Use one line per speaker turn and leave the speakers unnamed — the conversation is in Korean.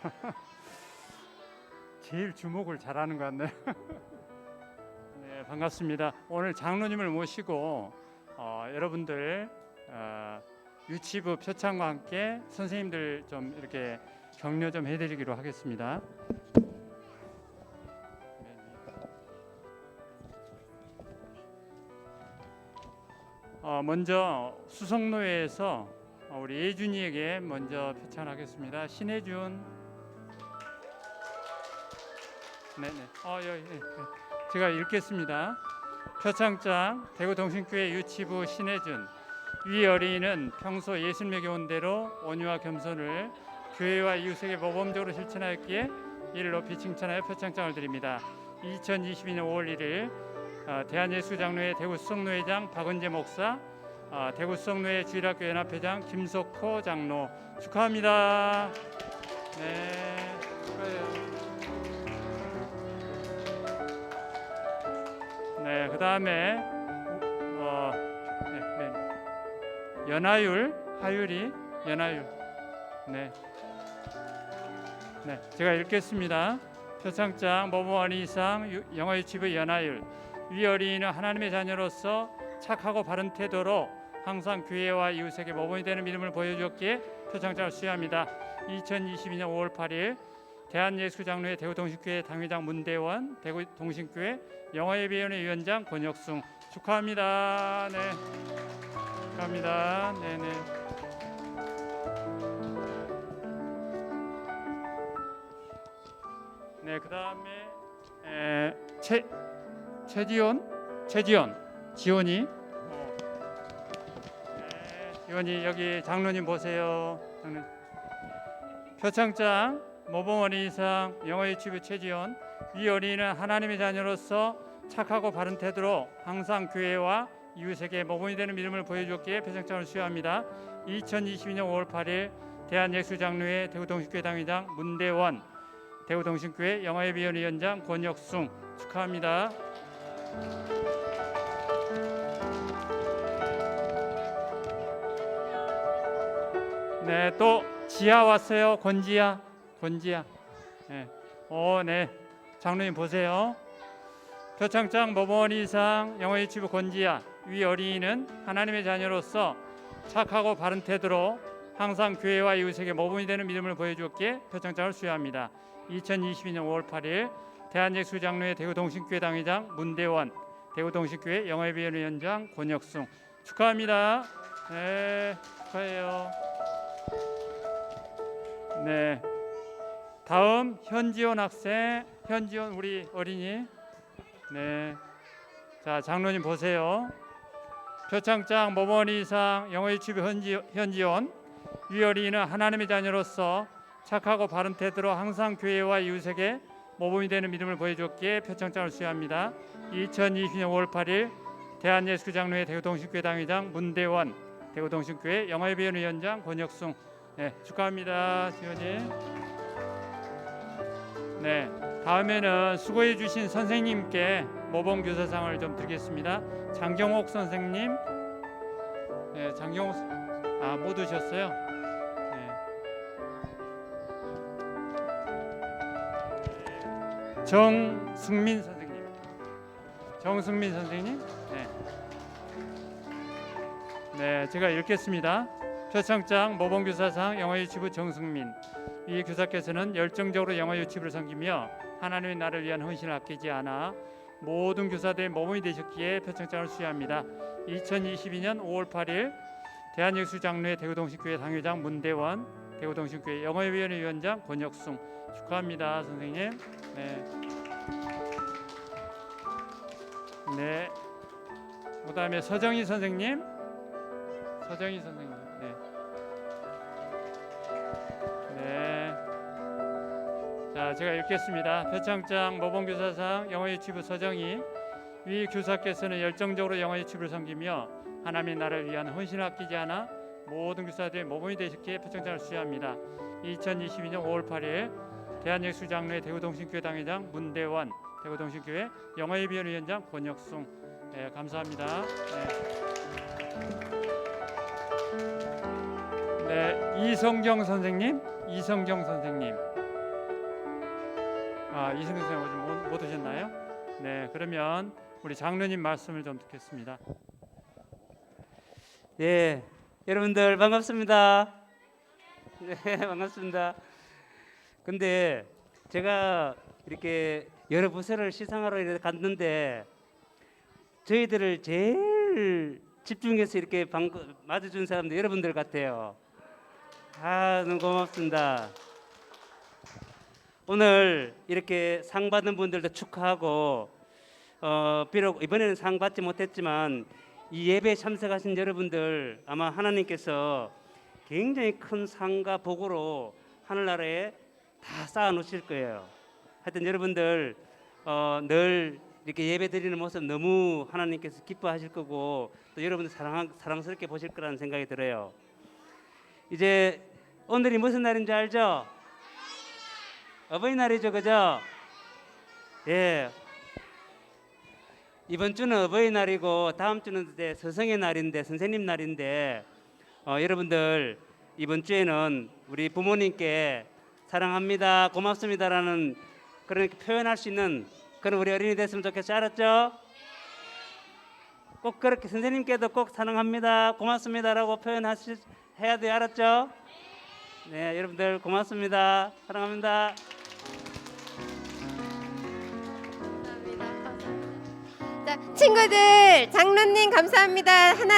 제일 주목을 잘하는 것 같네요. 네, 반갑습니다. 오늘 장로님을 모시고 어, 여러분들 어, 유치부 표창과 함께 선생님들 좀 이렇게 격려 좀 해드리기로 하겠습니다. 어, 먼저 수성노회에서 어, 우리 예준이에게 먼저 표창하겠습니다. 신혜준. 네네. 어, 여기, 예, 예. 제가 읽겠습니다. 표창장 대구동신교회 유치부 신혜준. 위 어린이는 평소 예수님의 교훈대로 온유와 겸손을 교회와 이웃에게 모범적으로 실천하였기에 이를 높이 칭찬하여 표창장을 드립니다. 2022년 5월 1일 어, 대한예수장로회 대구 수성노회장 박은재 목사, 어, 대구 수성노회 주일학교 연합회장 김석호 장로 축하합니다. 네, 축하해요. 네, 그 다음에 어, 네, 네. 연하율, 하율이 연하율. 네, 네, 제가 읽겠습니다. 표창장 모범원 이상 유- 영어 유치부 연하율 위 어린이는 하나님의 자녀로서 착하고 바른 태도로 항상 교회와 이웃에게 모범이 되는 믿음을 보여주었기에 표창장을 수여합니다. 2022년 5월 8일 대한예수장로회 대구동신교회 당회장 문대원, 대구동신교회 영어예배위원회 위원장 권혁승 축하합니다. 네, 축하합니다. 네, 네. 네, 그 다음에 최 최지원, 최지원, 지원이. 어. 네, 지원이 여기 장로님 보세요. 장로님. 표창장 모범 어린이 이상 영어 유치부 최지원 위 어린이는 하나님의 자녀로서 착하고 바른 태도로 항상 교회와 이웃에게 모범이 되는 믿음을 보여주었기에 표창장을 수여합니다. 2022년 5월 8일 대한예수장로회 대구동신교회 당회장 문대원 대구동신교회 영어예비위원회 위원장 권혁숭 축하합니다. 네, 또 지아 왔어요. 권지아, 권지아. 네, 오, 네, 장로님 보세요. 표창장 모범원 이상 영어 유치부 권지아 위 어린이는 하나님의 자녀로서 착하고 바른 태도로 항상 교회와 이웃에게 모범이 되는 믿음을 보여주었기에 표창장을 수여합니다. 2022년 5월 8일 대한예수 장로회 대구동신교회 당회장 문대원, 대구동신교회 영어예비위원회 위원장 권혁승 축하합니다. 네, 축하해요. 네, 다음 현지원 학생, 현지원 우리 어린이. 네, 자 장로님 보세요. 표창장 모범 이상 영어 유치부 현지 현지원 위 어린이는 하나님의 자녀로서 착하고 바른 태도로 항상 교회와 이웃에게 모범이 되는 믿음을 보여줬기에 표창장을 수여합니다. 2020년 5월 8일 대한예수장로회 대구동신교회 당회장 문대원, 대구동신교회 영어예비위원회 위원장 권혁승, 네 축하합니다, 지원이. 네 다음에는 수고해 주신 선생님께 모범 교사상을 좀 드리겠습니다. 장경옥 선생님, 네 장경옥, 아 못 오셨어요. 네. 정승민 선생님. 정승민 선생님. 네. 네, 제가 읽겠습니다. 표창장 모범교사상 영어유치부 정승민. 이 교사께서는 열정적으로 영어 유치부를 섬기며 하나님의 나를 위한 헌신을 아끼지 않아 모든 교사들의 모범이 되셨기에 표창장을 수여합니다. 2022년 5월 8일 대한예수 장로회 대구동신교회 당회장 문대원, 대구동신교회 영어위원회 위원장 권혁승 축하합니다, 선생님. 네. 네. 그다음에 서정희 선생님. 서정희 선생님. 네. 네. 자, 제가 읽겠습니다. 표창장 모범교사상 영어유치부 서정희 위 교사께서는 열정적으로 영어유치부를 섬기며 하나님의 나라를 위한 헌신을 아끼지 않아 모든 교사들의 모범이 되셨기에 표창장을 수여합니다. 2022년 5월 8일 대한예수 장로회 대구동신교회 당회장 문대원, 대구동신교회 영어예비위원회 위원장 권혁승, 네, 감사합니다. 네. 네, 이성경 선생님, 이성경 선생님, 아, 이승근 선생님 못, 못 오셨나요? 네, 그러면 우리 장로님 말씀을 좀 듣겠습니다.
예, 여러분들 반갑습니다. 네, 반갑습니다. 근데 제가 이렇게 여러 부서를 시상하러 이렇게 갔는데 저희들을 제일 집중해서 이렇게 방, 맞아준 사람들 여러분들 같아요. 아, 너무 고맙습니다. 오늘 이렇게 상 받은 분들도 축하하고 어, 비록 이번에는 상 받지 못했지만 이 예배에 참석하신 여러분들 아마 하나님께서 굉장히 큰 상과 복으로 하늘나라에 다 쌓아 놓으실 거예요. 하여튼 여러분들 어, 늘 이렇게 예배 드리는 모습 너무 하나님께서 기뻐하실 거고 또 여러분들 사랑 사랑스럽게 보실 거라는 생각이 들어요. 이제 오늘이 무슨 날인지 알죠? 어버이날이죠, 그죠? 예, 이번 주는 어버이날이고 다음 주는 이제 스승의 날인데 선생님 날인데 어, 여러분들 이번 주에는 우리 부모님께 사랑합니다 고맙습니다라는 그런 표현할 수 있는 그런 우리 어린이 됐으면 좋겠어요 알았죠? 꼭 그렇게 선생님께도 꼭 사랑합니다 고맙습니다라고 표현하시 해야 돼요 알았죠? 네 여러분들 고맙습니다 사랑합니다.
친구들, 장로님 감사합니다. 하나,